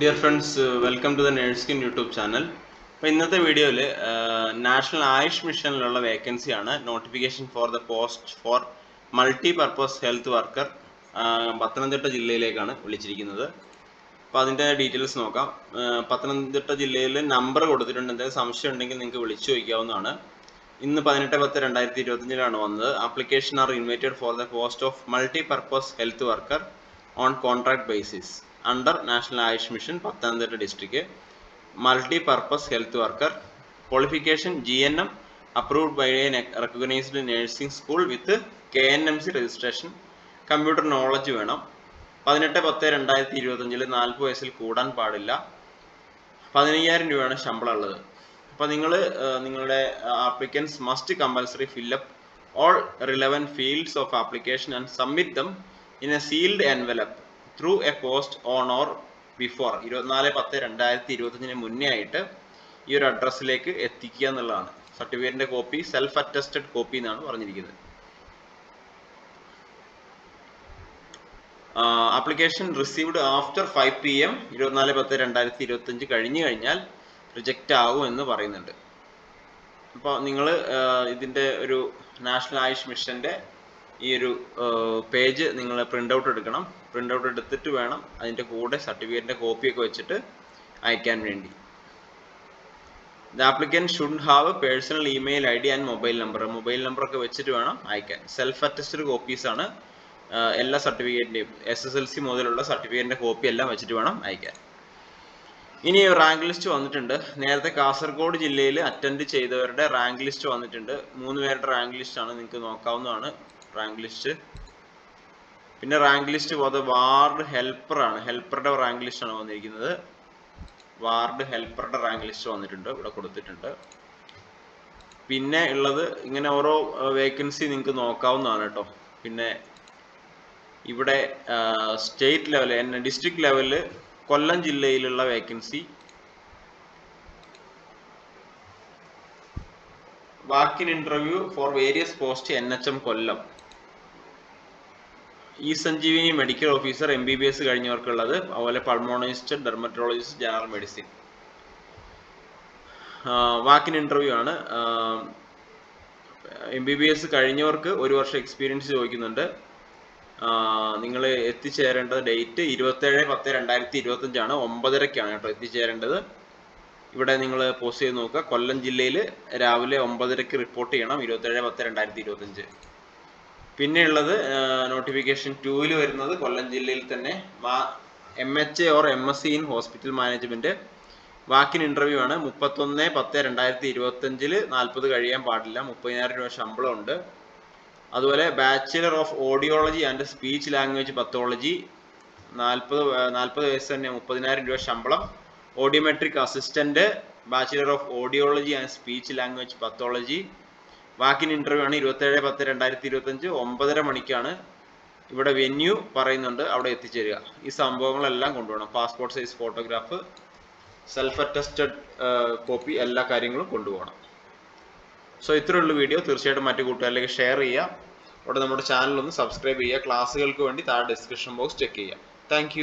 Dear friends welcome to the നേഴ്സ്കിൻ YouTube channel അപ്പോൾ ഇന്നത്തെ വീഡിയോയിൽ നാഷണൽ ആയുഷ് മിഷനിലുള്ള വേക്കൻസിയാണ് notification for the post for multi purpose health worker Pathanamthitta ജില്ലയിലേക്കാണ് വിളിച്ചിരിക്കുന്നത്. അപ്പോൾ അതിന്റെ ഡീറ്റെയിൽസ് നോക്കാം. പത്തനംതിട്ട ജില്ലയിൽ നമ്പർ കൊടുത്തിട്ടുണ്ട്. എന്തെങ്കിലും സംശയം ഉണ്ടെങ്കിൽ നിങ്ങൾക്ക് വിളിച്ചു ചോദിക്കാവുന്നതാണ്. ഇന്ന് പതിനെട്ട് പത്ത് രണ്ടായിരത്തി ഇരുപത്തഞ്ചിലാണ് വന്നത്. Application are invited for the post of multi purpose health worker on contract basis under national Ayush mission Pathanamthitta district. Multi purpose health worker. Qualification G N M approved by a recognised nursing school with K N M C registration computer knowledge വേണം. പതിനെട്ട് പത്ത് രണ്ടായിരത്തി ഇരുപത്തഞ്ചിൽ നാൽപ്പത് വയസ്സിൽ കൂടാൻ പാടില്ല. പതിനയ്യായിരം രൂപയാണ് ശമ്പളം ഉള്ളത് അപ്പോൾ നിങ്ങൾ നിങ്ങളുടെ applicants must compulsory fill up all relevant fields of application and submit them in a sealed envelope through a post on or before ഇരുപത്തിനാല് പത്ത് രണ്ടായിരത്തി ഇരുപത്തഞ്ചിന് മുന്നേ ആയിട്ട് ഈ ഒരു അഡ്രസ്സിലേക്ക് എത്തിക്കുക എന്നുള്ളതാണ്. സർട്ടിഫിക്കറ്റിന്റെ കോപ്പി സെൽഫ് അറ്റസ്റ്റഡ് കോപ്പി എന്നാണ് പറഞ്ഞിരിക്കുന്നത്. Application received after five P M ഇരുപത്തിനാല് പത്ത് രണ്ടായിരത്തി ഇരുപത്തഞ്ച് കഴിഞ്ഞു കഴിഞ്ഞാൽ റിജക്റ്റ് ആകും എന്ന് പറയുന്നുണ്ട്. അപ്പോൾ നിങ്ങൾ ഇതിന്റെ ഒരു നാഷണൽ ആയുഷ് മിഷന്റെ ഈ ഒരു പേജ് നിങ്ങൾ പ്രിന്റ് ഔട്ട് എടുക്കണം. പ്രിന്റ് ഔട്ട് എടുത്തിട്ട് വേണം അതിന്റെ കൂടെ സർട്ടിഫിക്കറ്റിന്റെ കോപ്പിയൊക്കെ വെച്ചിട്ട് അയക്കാൻ വേണ്ടി. The applicant should have personal email I D and mobile number. Mobile നമ്പറൊക്കെ വെച്ചിട്ട് വേണം അയക്കാൻ. സെൽഫ് അറ്റസ്റ്റഡ് കോപ്പീസ് ആണ് എല്ലാ സർട്ടിഫിക്കറ്റിന്റെയും എസ് എസ് എൽ സി മുതലുള്ള സർട്ടിഫിക്കറ്റിന്റെ കോപ്പി എല്ലാം വെച്ചിട്ട് വേണം അയക്കാൻ. ഇനി റാങ്ക് ലിസ്റ്റ് വന്നിട്ടുണ്ട്. നേരത്തെ കാസർഗോഡ് ജില്ലയിൽ അറ്റൻഡ് ചെയ്തവരുടെ റാങ്ക് ലിസ്റ്റ് വന്നിട്ടുണ്ട്. മൂന്ന് പേരുടെ റാങ്ക് ലിസ്റ്റ് ആണ് നിങ്ങൾക്ക് നോക്കാവുന്നതാണ്. റാങ്ക് ലിസ്റ്റ് പിന്നെ റാങ്ക് ലിസ്റ്റ് പോകുന്നത് വാർഡ് ഹെൽപ്പർ ആണ്. ഹെൽപ്പറുടെ റാങ്ക് ലിസ്റ്റ് ആണ് വന്നിരിക്കുന്നത്. വാർഡ് ഹെൽപ്പറുടെ റാങ്ക് ലിസ്റ്റ് വന്നിട്ടുണ്ട്. ഇവിടെ കൊടുത്തിട്ടുണ്ട്. പിന്നെ ഉള്ളത് ഇങ്ങനെ ഓരോ വേക്കൻസി നിങ്ങൾക്ക് നോക്കാവുന്നതാണ് കേട്ടോ. പിന്നെ ഇവിടെ സ്റ്റേറ്റ് ലെവൽ ഡിസ്ട്രിക്ട് ലെവലിൽ കൊല്ലം ജില്ലയിലുള്ള vacancy walk in interview for various post N H M Kollam. E Sanjeevani medical officer M B B S കഴിഞ്ഞവർക്കുള്ളത് അതുപോലെ pulmonologist dermatologist general medicine walk in interview ആണ്. എം ബി ബി എസ് കഴിഞ്ഞവർക്ക് ഒരു വർഷം experience ചോദിക്കുന്നുണ്ട്. നിങ്ങൾ എത്തിച്ചേരേണ്ടത് date ഇരുപത്തേഴ് പത്ത് രണ്ടായിരത്തി ഇരുപത്തഞ്ചാണ് ഒമ്പതരക്കാണ് കേട്ടോ എത്തിച്ചേരേണ്ടത്. ഇവിടെ നിങ്ങൾ പോസ്റ്റ് ചെയ്ത് നോക്കുക. കൊല്ലം ജില്ലയിൽ രാവിലെ ഒമ്പതരക്ക് റിപ്പോർട്ട് ചെയ്യണം. ഇരുപത്തേഴ് പത്ത് രണ്ടായിരത്തി ഇരുപത്തഞ്ച് പിന്നെ ഉള്ളത് നോട്ടിഫിക്കേഷൻ ടൂവിൽ വരുന്നത് കൊല്ലം ജില്ലയിൽ തന്നെ. M H A or M S C in hospital management walk in interview ആണ്. മുപ്പത്തൊന്ന് പത്ത് രണ്ടായിരത്തി ഇരുപത്തഞ്ചിൽ നാൽപ്പത് കഴിയാൻ പാടില്ല. മുപ്പതിനായിരം രൂപ ശമ്പളം ഉണ്ട് അതുപോലെ bachelor of audiology and speech language pathology നാൽപ്പത് നാൽപ്പത് വയസ്സ് തന്നെ മുപ്പതിനായിരം രൂപ ശമ്പളം. Audiometric assistant bachelor of audiology and speech language pathology walk in interview ആണ് ഇരുപത്തേഴ് പത്ത് രണ്ടായിരത്തി ഇരുപത്തഞ്ച് ഒമ്പതര മണിക്കാണ് ഇവിടെ വെന്യൂ പറയുന്നുണ്ട് അവിടെ എത്തിച്ചേരുക. ഈ സംഭവങ്ങളെല്ലാം കൊണ്ടുപോകണം. Passport size photograph self attested copy എല്ലാ കാര്യങ്ങളും കൊണ്ടുപോകണം. സോ ഇത്രയുള്ള വീഡിയോ തീർച്ചയായിട്ടും മറ്റു കൂട്ടുകാരിലേക്ക് ഷെയർ ചെയ്യുക. അവിടെ നമ്മുടെ ചാനൽ ഒന്ന് സബ്സ്ക്രൈബ് ചെയ്യുക. ക്ലാസ്സുകൾക്ക് വേണ്ടി താഴെ ഡിസ്ക്രിപ്ഷൻ ബോക്സ് ചെക്ക് ചെയ്യുക. താങ്ക്